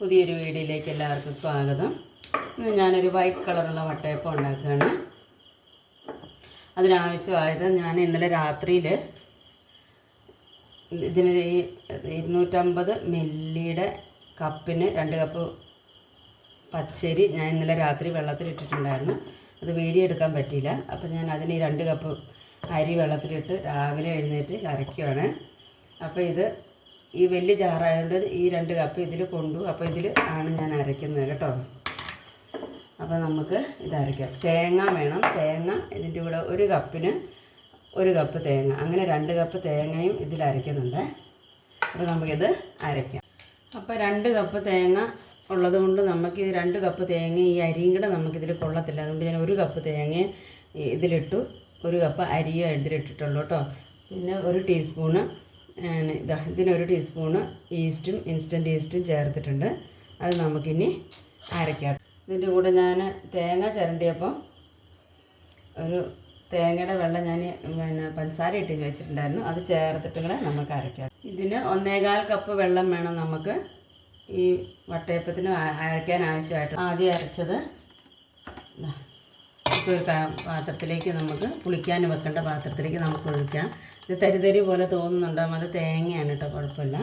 പുതിയൊരു വീഡിയോയിലേക്ക് എല്ലാവർക്കും സ്വാഗതം. ഇന്ന് ഞാനൊരു വൈറ്റ് കളറുള്ള വട്ടയപ്പം ഉണ്ടാക്കുകയാണ്. അതിനാവശ്യമായത് ഞാൻ ഇന്നലെ രാത്രിയിൽ ഇതിന് ഈ ഇരുന്നൂറ്റമ്പത് മില്ലിയുടെ കപ്പിന് രണ്ട് കപ്പ് പച്ചരി ഞാൻ ഇന്നലെ രാത്രി വെള്ളത്തിലിട്ടിട്ടുണ്ടായിരുന്നു അത് വീഡിയോ എടുക്കാൻ പറ്റിയില്ല. അപ്പോൾ ഞാൻ അതിന് രണ്ട് കപ്പ് അരി വെള്ളത്തിലിട്ട് രാവിലെ എഴുന്നേറ്റ് അരയ്ക്കുകയാണ് അപ്പോൾ ഇത് ഈ വലിയ ജാറായതുകൊണ്ട് ഈ രണ്ട് കപ്പ് ഇതിൽ കൊണ്ടു. അപ്പോൾ ഇതിൽ ആണ് ഞാൻ അരയ്ക്കുന്നത് കേട്ടോ. അപ്പോൾ നമുക്ക് ഇത് അരയ്ക്കാം. തേങ്ങ വേണം. തേങ്ങ ഇതിന്റെ കൂടെ ഒരു കപ്പിന് ഒരു കപ്പ് തേങ്ങ. അങ്ങനെ രണ്ട് കപ്പ് തേങ്ങയും ഇതിൽ അരയ്ക്കുന്നുണ്ട്. അപ്പോൾ നമുക്കിത് അരയ്ക്കാം. അപ്പോൾ രണ്ട് കപ്പ് തേങ്ങ ഉള്ളത് കൊണ്ട് നമുക്ക് ഈ രണ്ട് കപ്പ് തേങ്ങ ഈ അരിയും കൂടെ നമുക്കിതിൽ കൊള്ളത്തില്ല. അതുകൊണ്ട് ഞാൻ ഒരു കപ്പ് തേങ്ങയും ഇതിലിട്ടു. ഒരു കപ്പ് അരിയും ഇതിലിട്ടിട്ടുള്ളൂ കേട്ടോ. പിന്നെ ഒരു ടീസ്പൂണ് ഇതാ ഇതിനൊരു ടീസ്പൂണ് ഈസ്റ്റും ഇൻസ്റ്റന്റ് ഈസ്റ്റും ചേർത്തിട്ടുണ്ട്. അത് നമുക്കിനി അരയ്ക്കാം ഇതിന്റെ കൂടെ ഞാൻ തേങ്ങ ചിരണ്ടിയപ്പം ഒരു തേങ്ങയുടെ വെള്ളം ഞാൻ പിന്നെ പഞ്ചസാര ഇട്ട് വെച്ചിട്ടുണ്ടായിരുന്നു. അത് ചേർത്തിട്ട് കൂടെ നമുക്ക് അരയ്ക്കാം ഇതിന് ഒന്നേകാൽ കപ്പ് വെള്ളം വേണം നമുക്ക് ഈ വട്ടയപ്പത്തിന് അരയ്ക്കാൻ ആവശ്യമായിട്ട്. ആദ്യം അരച്ചത് നമുക്ക് പാത്രത്തിലേക്ക് നമുക്ക് പുളിക്കാൻ വെക്കേണ്ട പാത്രത്തിലേക്ക് നമുക്ക് ഒഴിക്കാം. ഇത് തരിതരി പോലെ തോന്നുന്നുണ്ടാകും അത് തേങ്ങയാണ് കേട്ടോ കുഴപ്പമില്ല.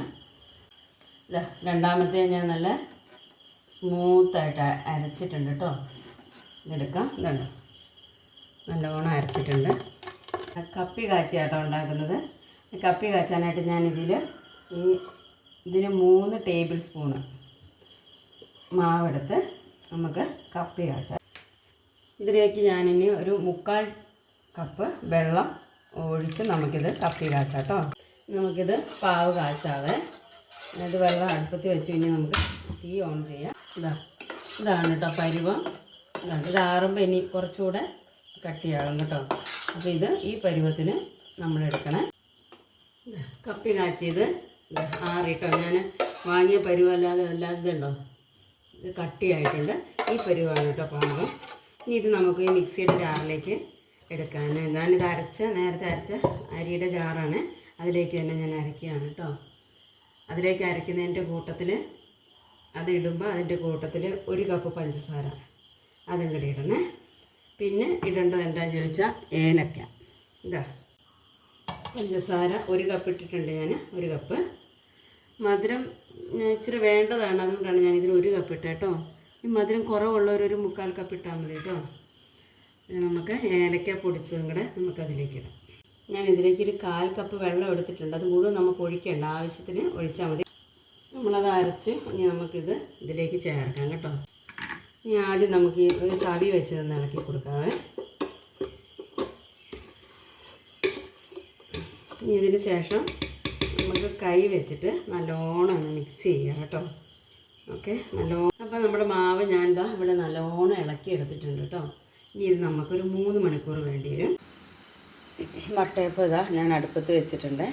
രണ്ടാമത്തെ ഞാൻ നല്ല സ്മൂത്തായിട്ട് അരച്ചിട്ടുണ്ട് കേട്ടോ ഇതെടുക്കാം. ഇതുണ്ട്? നല്ലോണം അരച്ചിട്ടുണ്ട്. കപ്പി കാച്ചിയാട്ടോ ഉണ്ടാക്കുന്നത്. കപ്പി കാച്ചാനായിട്ട് ഞാൻ ഇതിൽ ഈ ഇതിന് മൂന്ന് ടേബിൾ സ്പൂണ് മാവെടുത്ത് നമുക്ക് കപ്പി കാച്ചാം. ഇതിലേക്ക് ഞാനിനി ഒരു മുക്കാൽ കപ്പ് വെള്ളം ഒഴിച്ച് നമുക്കിത് കപ്പി കാച്ചാം കേട്ടോ നമുക്കിത് പാവ് കാച്ചാവേ. ഇത് വെള്ളം അടുപ്പത്ത് വെച്ച് ഇനി നമുക്ക് തീ ഓൺ ചെയ്യാം. ഇതാ ഇതാണ് കേട്ടോ പരുവം. ഇതാണ് ഇത് ആറുമ്പോൾ ഇനി കുറച്ചുകൂടെ കട്ടിയാകും കേട്ടോ അപ്പോൾ ഇത് ഈ പരുവത്തിന് നമ്മൾ എടുക്കണേ. കപ്പി കാച്ചിയത് ആറിട്ടോ. ഞാൻ വാങ്ങിയ പരുവല്ലാതെ അല്ലാതെ ഉണ്ടോ ഇത് കട്ടിയായിട്ടുണ്ട്. ഈ പരുവാണ് കേട്ടോ പാകം ഇനി ഇത് നമുക്ക് ഈ മിക്സിയുടെ ജാറിലേക്ക് എടുക്കാൻ ഞാനിത് അരച്ച നേരത്തെ അരച്ച അരിയുടെ ജാറാണ്. അതിലേക്ക് തന്നെ ഞാൻ അരയ്ക്കുകയാണ് കേട്ടോ. അതിലേക്ക് അരയ്ക്കുന്നതിന്റെ കൂട്ടത്തിൽ അത് ഇടുമ്പോൾ അതിന്റെ കൂട്ടത്തിൽ ഒരു കപ്പ് പഞ്ചസാര അതും കൂടി ഇടണേ. പിന്നെ ഇടേണ്ടത് എന്താണെന്ന് ചോദിച്ചാൽ ഏലക്ക. ഇതാ. പഞ്ചസാര ഒരു കപ്പ് ഇട്ടിട്ടുണ്ട് ഞാൻ ഒരു കപ്പ്. മധുരം ഇച്ചിരി വേണ്ടതാണ് അതുകൊണ്ടാണ് ഞാൻ ഇതിന് ഒരു കപ്പ് ഇട്ടേട്ടോ ഈ മധുരം കുറവുള്ളവരൊരു മുക്കാൽ കപ്പ് ഇട്ടാൽ മതി കേട്ടോ നമുക്ക് ഏലക്ക പൊടിച്ചതും കൂടെ നമുക്കതിലേക്ക് ഇടാം. ഞാൻ ഇതിലേക്ക് ഒരു കാൽ കപ്പ് വെള്ളം എടുത്തിട്ടുണ്ട്. അത് മുഴുവൻ നമുക്ക് ഒഴിക്കേണ്ട ആവശ്യത്തിന് ഒഴിച്ചാൽ മതി. നമ്മളത് അരച്ച് ഇനി നമുക്കിത് ഇതിലേക്ക് ചേർക്കാം കേട്ടോ. ഇനി ആദ്യം നമുക്ക് ഈ ഒരു തവി വെച്ച് തന്നെ ഇളക്കി കൊടുക്കാവേ. ഇനി ഇതിന് ശേഷം നമുക്ക് കൈ വെച്ചിട്ട് നല്ലോണം മിക്സ് ചെയ്യാം കേട്ടോ. ഓക്കെ നല്ലോണം അപ്പോൾ നമ്മുടെ മാവ് ഞാൻ ഇതാ ഇവിടെ നല്ലോണം ഇളക്കി എടുത്തിട്ടുണ്ട് കേട്ടോ. ഇനി ഇത് നമുക്കൊരു മൂന്ന് മണിക്കൂർ വേണ്ടി വരും. വട്ടയപ്പം ഇതാ ഞാൻ അടുപ്പത്ത് വെച്ചിട്ടുണ്ട്.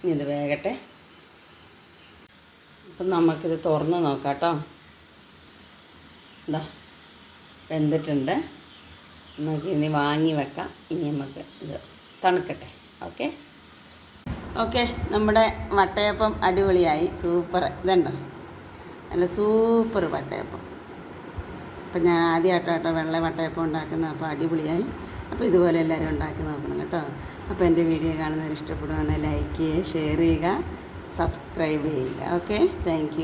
ഇനി ഇത് വേഗട്ടെ അപ്പം നമുക്കിത് തുറന്ന് നോക്കാം കേട്ടോ. ഇതാ വെന്തിട്ടുണ്ട്. നമുക്ക് ഇനി വാങ്ങി വെക്കാം. ഇനി നമുക്ക് ഇത് തണുക്കട്ടെ. ഓക്കെ? ഓക്കെ നമ്മുടെ മട്ടയപ്പം അടിപൊളിയായി. സൂപ്പർ. ഇതുണ്ടോ? നല്ല സൂപ്പർ വട്ടയപ്പം. അപ്പം ഞാൻ ആദ്യമായിട്ടാട്ടോ വെള്ള വട്ടയപ്പം ഉണ്ടാക്കുന്നത്. അപ്പോൾ അടിപൊളിയായി. അപ്പോൾ ഇതുപോലെ എല്ലാവരും ഉണ്ടാക്കി നോക്കണം കേട്ടോ. അപ്പോൾ എന്റെ വീഡിയോ കാണുന്നവർ ഇഷ്ടപ്പെടുകയാണെങ്കിൽ ലൈക്ക് ചെയ്യുക ഷെയർ ചെയ്യുക സബ്സ്ക്രൈബ് ചെയ്യുക. ഓക്കെ? താങ്ക്